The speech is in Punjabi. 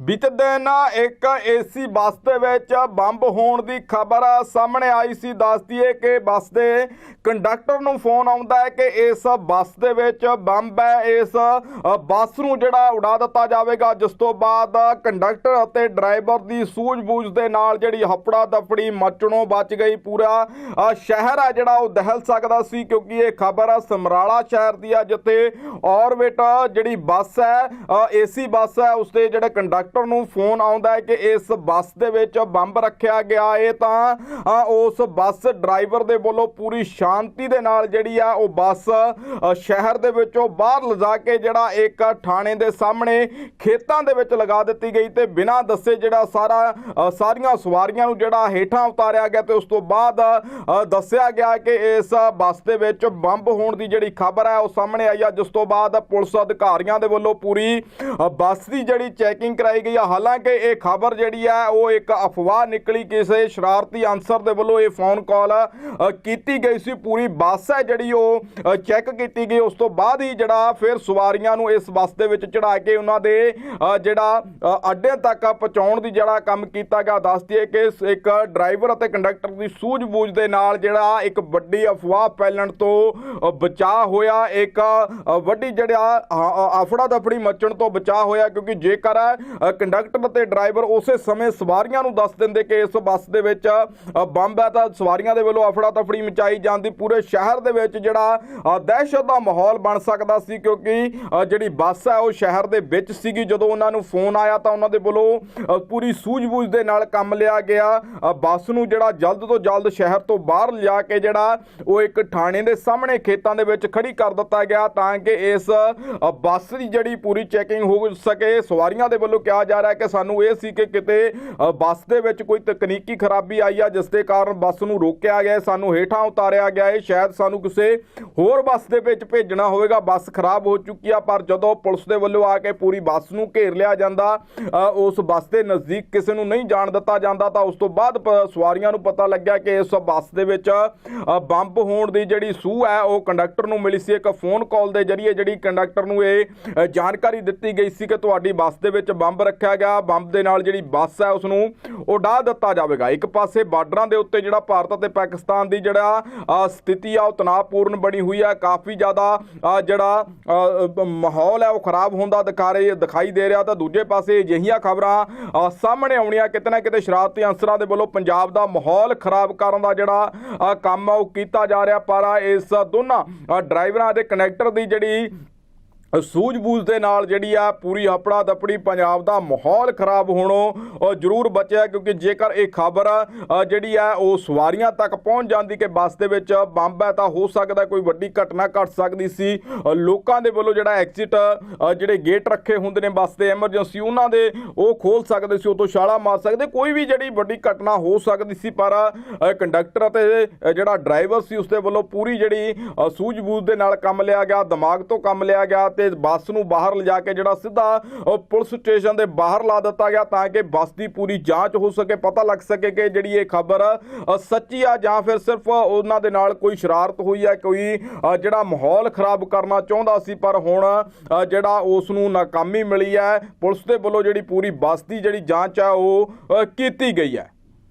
ਬੀਤੇ ਦਿਨ ਇੱਕ ਏਸੀ ਬੱਸ ਦੇ ਵਿੱਚ ਬੰਬ ਹੋਣ ਦੀ ਖਬਰ ਸਾਹਮਣੇ ਆਈ ਸੀ। ਦੱਸਦੀਏ ਕਿ ਬੱਸ ਦੇ ਕੰਡਕਟਰ ਨੂੰ ਫੋਨ ਆਉਂਦਾ ਹੈ ਕਿ ਇਸ ਬੱਸ ਦੇ ਵਿੱਚ ਬੰਬ ਹੈ। ਇਸ ਬੱਸ ਨੂੰ ਜਿਹੜਾ ਉਡਾ ਦਿੱਤਾ ਜਾਵੇਗਾ, ਜਿਸ ਤੋਂ ਬਾਅਦ ਕੰਡਕਟਰ ਅਤੇ ਡਰਾਈਵਰ ਦੀ ਸੂਝ-ਬੂਝ ਦੇ ਨਾਲ ਜਿਹੜੀ ਹਫੜਾ ਦਫੜੀ ਮਚਣੋਂ ਬਚ ਗਈ। ਪੂਰਾ ਸ਼ਹਿਰ ਹੈ ਜਿਹੜਾ ਉਹ ਦਹਿਲ ਸਕਦਾ ਸੀ ਕਿਉਂਕਿ ਇਹ ਖਬਰ ਸਮਰਾਲਾ ਸ਼ਹਿਰ ਦੀ ਆ ਜਿੱਥੇ ਔਰਬਿਟ ਜਿਹੜੀ ਬੱਸ ਹੈ ਏਸੀ ਬੱਸ ਹੈ ਉਸਦੇ ਜਿਹੜੇ ਕੰਡਕਟਰ ਨੂੰ ਫੋਨ ਆਉਂਦਾ ਹੈ ਕਿ ਇਸ ਬੱਸ ਦੇ ਵਿੱਚ ਬੰਬ ਰੱਖਿਆ ਗਿਆ ਹੈ ਤਾਂ ਉਸ ਬੱਸ ਡਰਾਈਵਰ ਦੇ ਵੱਲੋਂ ਪੂਰੀ ਸ਼ਾਂਤੀ ਦੇ ਨਾਲ ਜਿਹੜੀ ਆ, ਉਹ ਬੱਸ ਸ਼ਹਿਰ ਦੇ ਵਿੱਚੋਂ ਬਾਹਰ ਲਿਜਾ ਕੇ ਜਿਹੜਾ ਇੱਕ ਥਾਣੇ ਦੇ ਸਾਹਮਣੇ ਖੇਤਾਂ ਦੇ ਵਿੱਚ ਲਗਾ ਦਿੱਤੀ ਗਈ ਤੇ ਬਿਨਾਂ ਦੱਸੇ ਜਿਹੜਾ ਸਾਰਾ ਸਾਰੀਆਂ ਸਵਾਰੀਆਂ ਨੂੰ ਜਿਹੜਾ ਹੇਠਾਂ ਉਤਾਰਿਆ ਗਿਆ ਤੇ ਉਸ ਤੋਂ ਬਾਅਦ ਦੱਸਿਆ ਗਿਆ ਕਿ ਇਸ ਬੱਸ ਦੇ ਵਿੱਚ ਬੰਬ ਹੋਣ ਦੀ ਜਿਹੜੀ ਖਬਰ ਹੈ, ਉਹ ਸਾਹਮਣੇ ਆਈ ਆ, ਜਿਸ ਤੋਂ ਬਾਅਦ ਪੁਲਿਸ ਅਧਿਕਾਰੀਆਂ ਦੇ ਵੱਲੋਂ ਪੂਰੀ ਬੱਸ ਦੀ ਜਿਹੜੀ ਚੈਕਿੰਗ ਕਰਾਈ ਗਈ ਆ। ਹਾਲਾਂਕਿ ਇਹ ਖਬਰ ਜਿਹੜੀ ਹੈ ਉਹ ਇੱਕ ਅਫਵਾਹ ਨਿਕਲੀ ਕਿਸੇ ਸ਼ਰਾਰਤੀ ਅਨਸਰ ਦੇ ਵੱਲੋਂ ਇਹ ਫੋਨ ਕਾਲ ਕੀਤੀ ਗਈ ਸੀ। ਪੂਰੀ ਬੱਸ ਹੈ ਜਿਹੜੀ ਉਹ ਚੈੱਕ ਕੀਤੀ ਗਈ। ਉਸ ਤੋਂ ਬਾਅਦ ਹੀ ਜਿਹੜਾ ਫਿਰ ਸਵਾਰੀਆਂ ਨੂੰ ਇਸ ਬੱਸ ਦੇ ਵਿੱਚ ਚੜਾ ਕੇ ਉਹਨਾਂ ਦੇ ਜਿਹੜਾ ਅ, ਅੱਡੇ ਤੱਕ ਪਹੁੰਚਾਉਣ ਦੀ ਜਿਹੜਾ ਕੰਮ ਕੀਤਾ ਗਿਆ। ਦੱਸ ਦਈਏ ਕਿ ਇੱਕ ਡਰਾਈਵਰ ਅਤੇ ਕੰਡਕਟਰ ਦੀ ਸੂਝ-ਬੂਝ ਦੇ ਨਾਲ ਜਿਹੜਾ ਇੱਕ ਵੱਡੀ ਅਫਵਾਹ ਫੈਲਣ ਤੋਂ ਅ, ਬਚਾਅ ਹੋਇਆ। ਇੱਕ ਵੱਡੀ ਜਿਹੜਾ ਆਫੜਾ ਦਫੜੀ ਮਚਣ ਤੋਂ ਬਚਾਅ ਹੋਇਆ। ਕਿਉਂਕਿ ਜੇਕਰ ਕੰਡਕਟਰ ਅਤੇ ਡਰਾਈਵਰ ਉਸੇ ਸਮੇਂ ਸਵਾਰੀਆਂ ਨੂੰ ਦੱਸ ਦਿੰਦੇ ਕਿ ਇਸ ਬੱਸ ਦੇ ਵਿੱਚ ਬੰਬ ਹੈ ਤਾਂ ਸਵਾਰੀਆਂ ਦੇ ਵੱਲੋਂ ਅਫੜਾ ਤਫੜੀ ਮਚਾਈ ਜਾਂਦੀ। ਪੂਰੇ ਸ਼ਹਿਰ ਦੇ ਵਿੱਚ ਜਿਹੜਾ ਦਹਿਸ਼ਤ ਦਾ ਮਾਹੌਲ ਬਣ ਸਕਦਾ ਸੀ ਕਿਉਂਕਿ ਜਿਹੜੀ ਬੱਸ ਹੈ ਉਹ ਸ਼ਹਿਰ ਦੇ ਵਿੱਚ ਸੀਗੀ। ਜਦੋਂ ਉਹਨਾਂ ਨੂੰ ਫੋਨ ਆਇਆ ਤਾਂ ਉਹਨਾਂ ਦੇ ਵੱਲੋਂ ਪੂਰੀ ਸੂਝ-ਬੂਝ ਦੇ ਨਾਲ ਕੰਮ ਲਿਆ ਗਿਆ। ਬੱਸ ਨੂੰ ਜਿਹੜਾ ਜਲਦ ਤੋਂ ਜਲਦ ਸ਼ਹਿਰ ਤੋਂ ਬਾਹਰ ਲਿਆ ਕੇ ਜਿਹੜਾ, ਉਹ ਇੱਕ ਥਾਣੇ ਦੇ ਸਾਹਮਣੇ ਖੇਤਾਂ ਦੇ ਵਿੱਚ ਖੜੀ ਕਰ ਦਿੱਤਾ ਗਿਆ ਤਾਂ ਕਿ ਇਸ ਬੱਸ ਦੀ ਜਿਹੜੀ ਪੂਰੀ ਚੈਕਿੰਗ ਹੋ ਸਕੇ। ਸਵਾਰੀਆਂ ਦੇ ਵੱਲੋਂ ਕਿਹਾ ਜਾ ਰਿਹਾ ਕਿ ਸਾਨੂੰ ਇਹ ਸੀ ਕਿ ਕਿਤੇ ਬੱਸ ਦੇ ਵਿੱਚ ਕੋਈ ਤਕਨੀਕੀ ਖਰਾਬੀ ਆਈ ਆ, ਜਿਸ ਦੇ ਕਾਰਨ ਬੱਸ ਨੂੰ ਰੋਕਿਆ ਗਿਆ ਸਾਨੂੰ ਹੇਠਾਂ ਉਤਾਰਿਆ ਗਿਆ ਹੈ। ਸ਼ਾਇਦ ਸਾਨੂੰ ਕਿਸੇ ਹੋਰ ਬੱਸ ਦੇ ਵਿੱਚ ਭੇਜਣਾ ਹੋਵੇਗਾ। ਬੱਸ ਖਰਾਬ ਹੋ ਚੁੱਕੀ ਆ, ਪਰ ਜਦੋਂ ਪੁਲਿਸ ਦੇ ਵੱਲੋਂ ਆ ਕੇ ਪੂਰੀ ਬੱਸ ਨੂੰ ਘੇਰ ਲਿਆ ਜਾਂਦਾ ਉਸ ਬੱਸ ਦੇ ਨਜ਼ਦੀਕ ਕਿਸੇ ਨੂੰ ਨਹੀਂ ਜਾਣ ਦਿੱਤਾ ਜਾਂਦਾ, ਤਾਂ ਉਸ ਤੋਂ ਬਾਅਦ ਸਵਾਰੀਆਂ ਨੂੰ ਪਤਾ ਲੱਗਿਆ ਕਿ ਇਸ ਬੱਸ ਦੇ ਵਿੱਚ ਬੰਬ ਹੋਣ ਦੀ ਜਿਹੜੀ ਸੂਹ ਹੈ, ਉਹ ਕੰਡਕਟਰ ਨੂੰ ਮਿਲੀ ਸੀ। ਇੱਕ ਫੋਨ ਕਾਲ ਦੇ ਜ਼ਰੀਏ ਜਿਹੜੀ ਕੰਡਕਟਰ ਨੂੰ ਇਹ ਜਾਣਕਾਰੀ ਦਿੱਤੀ ਗਈ ਸੀ ਕਿ ਤੁਹਾਡੀ ਬੱਸ ਦੇ ਵਿੱਚ ਬੰਬ ਰੱਖਿਆ ਗਿਆ। ਬੰਬ ਦੇ ਨਾਲ ਜਿਹੜੀ ਬੱਸ ਹੈ ਉਸ ਨੂੰ ਉਡਾ ਦਿੱਤਾ ਜਾਵੇਗਾ। ਇੱਕ ਪਾਸੇ ਬਾਰਡਰਾਂ ਦੇ ਉੱਤੇ ਜਿਹੜਾ ਭਾਰਤ ਅਤੇ ਪਾਕਿਸਤਾਨ ਦੀ ਜਿਹੜਾ ਸਥਿਤੀ ਆ, ਉਹ ਤਣਾਅਪੂਰਨ ਬਣੀ ਹੋਈ ਹੈ। ਕਾਫੀ ਜ਼ਿਆਦਾ ਜਿਹੜਾ ਮਾਹੌਲ ਹੈ, ਉਹ ਖਰਾਬ ਹੁੰਦਾ ਦਿਖਾ ਰਹੀ ਦਿਖਾਈ ਦੇ ਰਿਹਾ। ਤਾਂ ਦੂਜੇ ਪਾਸੇ ਅਜਿਹੀਆਂ ਖਬਰਾਂ ਸਾਹਮਣੇ ਆਉਣੀਆਂ। ਕਿਤੇ ਨਾ ਕਿਤੇ ਸ਼ਰਾਰਤੀ ਅੰਸਰਾਂ ਦੇ ਵੱਲੋਂ ਪੰਜਾਬ ਦਾ ਮਾਹੌਲ ਖਰਾਬ ਕਰਨ ਦਾ ਜਿਹੜਾ ਕੰਮ ਆ, ਉਹ ਕੀਤਾ ਜਾ ਰਿਹਾ। ਪਰ ਇਸ ਦੋਨਾਂ ਡਰਾਈਵਰਾਂ ਅਤੇ ਕਨੈਕਟਰ ਦੀ ਜਿਹੜੀ ਸੂਝ-ਬੂਝ ਦੇ ਨਾਲ ਜਿਹੜੀ ਆ ਪੂਰੀ ਆਪਣਾ ਦਪੜੀ ਪੰਜਾਬ ਦਾ ਮਾਹੌਲ ਖਰਾਬ ਹੋਣੋਂ ਜ਼ਰੂਰ ਬਚਿਆ ਕਿਉਂਕਿ ਜੇਕਰ ਇਹ ਖਬਰ ਜਿਹੜੀ ਆ ਉਹ ਸਵਾਰੀਆਂ ਤੱਕ ਪਹੁੰਚ ਜਾਂਦੀ ਕਿ ਬੱਸ ਦੇ ਵਿੱਚ ਬੰਬ ਹੈ, ਤਾਂ ਹੋ ਸਕਦਾ ਕੋਈ ਵੱਡੀ ਘਟਨਾ ਘਟ ਸਕਦੀ ਸੀ। ਲੋਕਾਂ ਦੇ ਵੱਲੋਂ ਜਿਹੜਾ ਐਕਸਿਟ ਜਿਹੜੇ ਗੇਟ ਰੱਖੇ ਹੁੰਦੇ ਨੇ ਬੱਸ ਦੇ ਐਮਰਜੈਂਸੀ, ਉਹਨਾਂ ਦੇ ਉਹ ਖੋਲ ਸਕਦੇ ਸੀ ਉਹ ਤੋਂ ਛਾਲਾ ਮਾਰ ਸਕਦੇ, ਕੋਈ ਵੀ ਜਿਹੜੀ ਵੱਡੀ ਘਟਨਾ ਹੋ ਸਕਦੀ ਸੀ, ਪਰ ਕੰਡਕਟਰ ਅਤੇ ਜਿਹੜਾ ਡਰਾਈਵਰ ਸੀ ਉਸ ਦੇ ਵੱਲੋਂ ਪੂਰੀ ਜਿਹੜੀ ਸੂਝ-ਬੂਝ ਦੇ ਨਾਲ ਕੰਮ ਲਿਆ ਗਿਆ, ਦਿਮਾਗ ਤੋਂ ਕੰਮ ਲਿਆ ਗਿਆ ਤੇ ਬੱਸ ਨੂੰ ਬਾਹਰ ਲਿਜਾ ਕੇ ਜਿਹੜਾ ਸਿੱਧਾ ਅ, ਪੁਲਿਸ ਸਟੇਸ਼ਨ ਦੇ ਬਾਹਰ ਲਾ ਦਿੱਤਾ ਗਿਆ ਤਾਂ ਕਿ ਬੱਸ ਦੀ ਪੂਰੀ ਜਾਂਚ ਹੋ ਸਕੇ ਪਤਾ ਲੱਗ ਸਕੇ ਕਿ ਜਿਹੜੀ ਇਹ ਖਬਰ ਸੱਚੀ ਆ ਜਾਂ ਫਿਰ ਸਿਰਫ ਉਹਨਾਂ ਦੇ ਨਾਲ ਕੋਈ ਸ਼ਰਾਰਤ ਹੋਈ ਹੈ ਕੋਈ ਜਿਹੜਾ ਮਾਹੌਲ ਖਰਾਬ ਕਰਨਾ ਚਾਹੁੰਦਾ ਸੀ ਪਰ ਹੁਣ ਜਿਹੜਾ ਉਸ ਨੂੰ ਨਾਕਾਮੀ ਮਿਲੀ ਹੈ ਪੁਲਿਸ ਦੇ ਵੱਲੋਂ ਜਿਹੜੀ ਪੂਰੀ ਬੱਸ ਦੀ ਜਿਹੜੀ ਜਾਂਚ ਹੈ ਉਹ ਕੀਤੀ ਗਈ ਹੈ।